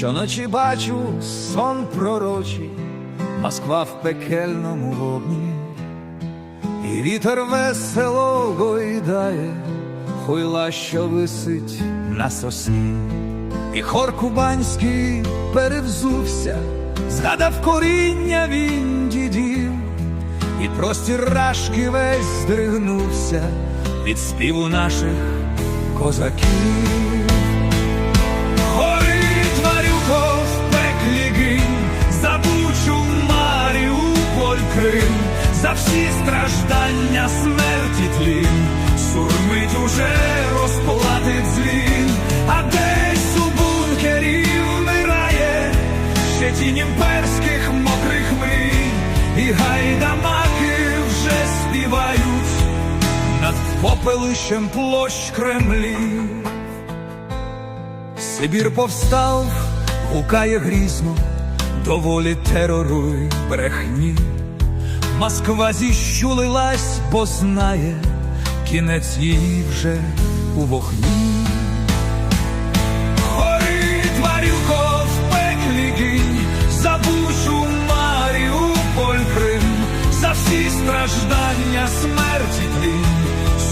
Щоночі бачу сон пророчий, Москва в пекельному вогні, і вітер весело гойдає, хуйла, що висить на сосні, і хор кубанський перевзувся, згадав коріння він дідів, і простір рашки весь здригнувся від співу наших козаків. Тлін, сурмить уже розплатить дзвін, а десь у бункері вмирає ще тінь імперських мокрих мрій, і гайдамаки вже співають над попелищем площ Кремлів. Сибір повстав, гукає грізно, доволі терору й брехні. Москва зіщулилась, бо знає, кінець її вже у вогні. Горить Марюко в пеклі за Бучу, Маріуполь, Крим, за всі страждання, смерті тлін,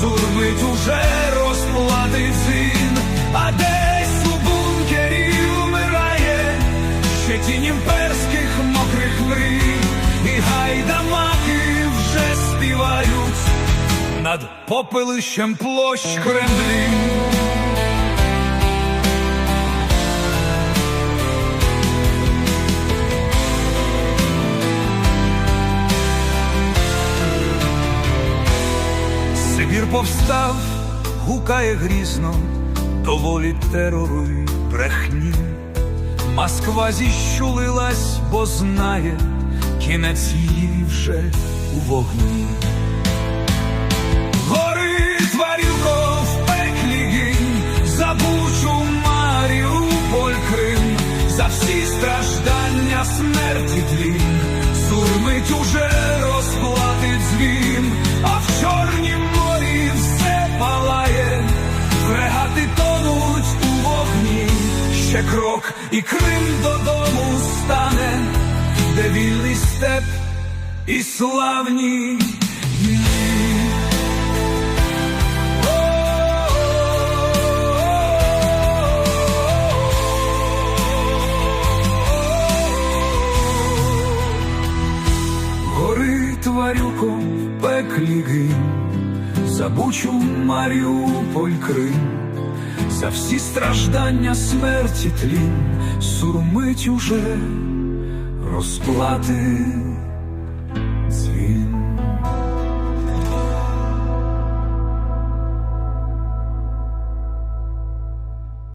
сурмить уже розплатить зін, а десь у бункері вмирає ще тінь імперських мокрих мрій, і співають над попелищем площ Кремлів. Сибір повстав, гукає грізно, доволі терору й брехні. Москва зіщулилась, бо знає, кінець її вже у вогні. За всі страждання, смерті тлін, сурмить уже розплатить дзвін, а в Чорнім морі все палає, фрегати тонуть у вогні, ще крок, і Крим додому стане, де вільний степ і славні в пеклі гинь, за Бучу, Маріуполь, Крим, за всі страждання, смерті тлін, сурмить уже розплати